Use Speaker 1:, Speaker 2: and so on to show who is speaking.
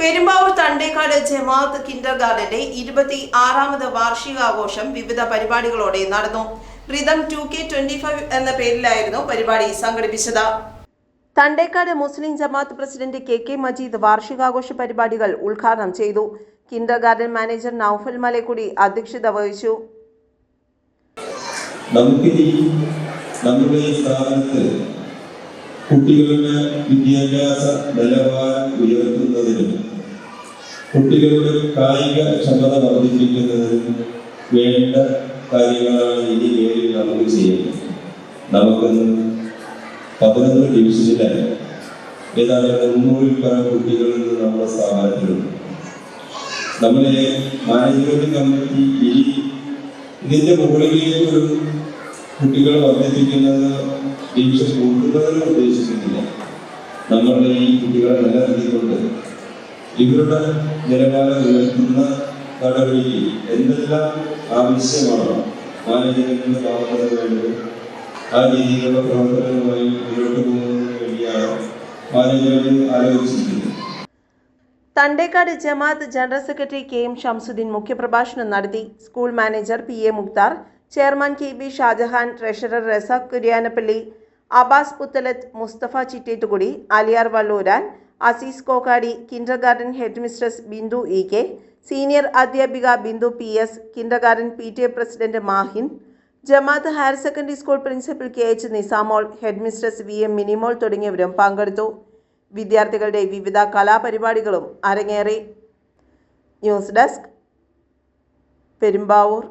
Speaker 1: പെരുമ്പാവൂർ തണ്ടേക്കാട് ജമാഅത്ത് കിൻഡർ ഗാർഡന്റെ ഇരുപത്തി ആറാമത് വാർഷികാഘോഷം വിവിധ പരിപാടികളോടെ നടന്നു. Rhythm two K twenty five എന്ന പേരിലായിരുന്നു പരിപാടി സംഘടിപ്പിച്ചത്. Thandekkad Muslim Jamaath president K K Majeed വാർഷികാഘോഷ പരിപാടികൾ ഉദ്ഘാടനം ചെയ്തു. Kindergarten manager Noufal Malakkudi അധ്യക്ഷത വഹിച്ചു.
Speaker 2: നമ്മുടെ ഈ സ്ഥാപനത്തിൽ കുട്ടികളുടെ വിദ്യാഭ്യാസ നിലവാരം ഉയർത്തുന്നതിനും കുട്ടികളുടെ കായിക ക്ഷമത വർദ്ധിപ്പിക്കുന്നതിനും വേണ്ട കാര്യങ്ങളാണ് ഇനി മേലിൽ നമുക്ക് ചെയ്യുന്നത് നമുക്കിന്ന് പതിനൊന്ന് ഡിവിഷനിലെ ഏതാണ്ട് മുന്നൂറിൽ പരം കുട്ടികളിൽ നമ്മുടെ സ്ഥാപനത്തിലുണ്ട്. നമ്മളെ മാനേജ്മെന്റ് കമ്മിറ്റി ഇനി ഇതിന്റെ മുകളിലേക്ക് ഒരു കുട്ടികളെ വർദ്ധിപ്പിക്കുന്നത് ടീച്ചർ കൂട്ടുന്നതിന് ഉദ്ദേശിക്കുന്നില്ല. നമ്മളുടെ ഈ കുട്ടികളെ നിലനിർത്തിക്കൊണ്ട് ഇവരുടെ നിലവാരം ഉയർത്തുന്ന നടപടിക്ക് എന്തെല്ലാം ആവശ്യമാണോ? മാനേജ്മെന്റിന്റെ ഭാഗത്തുനിന്ന് വേണ്ടത്? ആ രീതിയിലുള്ള പ്രവർത്തനങ്ങളുമായി മുന്നോട്ട് പോകുന്നതിന് വേണ്ടിയാണ് management ആലോചിച്ചിരിക്കുന്നത്.
Speaker 1: Thandekkad Jamaath general secretary K M Shamsuddin മുഖ്യപ്രഭാഷണം നടത്തി. School manager P A Mukthar chairman K B Shajahan treasurer Razak Kuriyanappally Abbas Puthalath Musthafa Chittethukudi Aliyar Valluran Azeez Kokkadi kindergarten head mistress Bindu E K senior അധ്യാപിക Bindu P S kindergarten P T A president Mahin Jamaath higher secondary school principal K H Nisamol head mistress V M Minimol തുടങ്ങിയവരും പങ്കെടുത്തു. വിദ്യാർത്ഥികളുടെ വിവിധ കലാപരിപാടികളും അരങ്ങേറി. News desk Perumbavoor.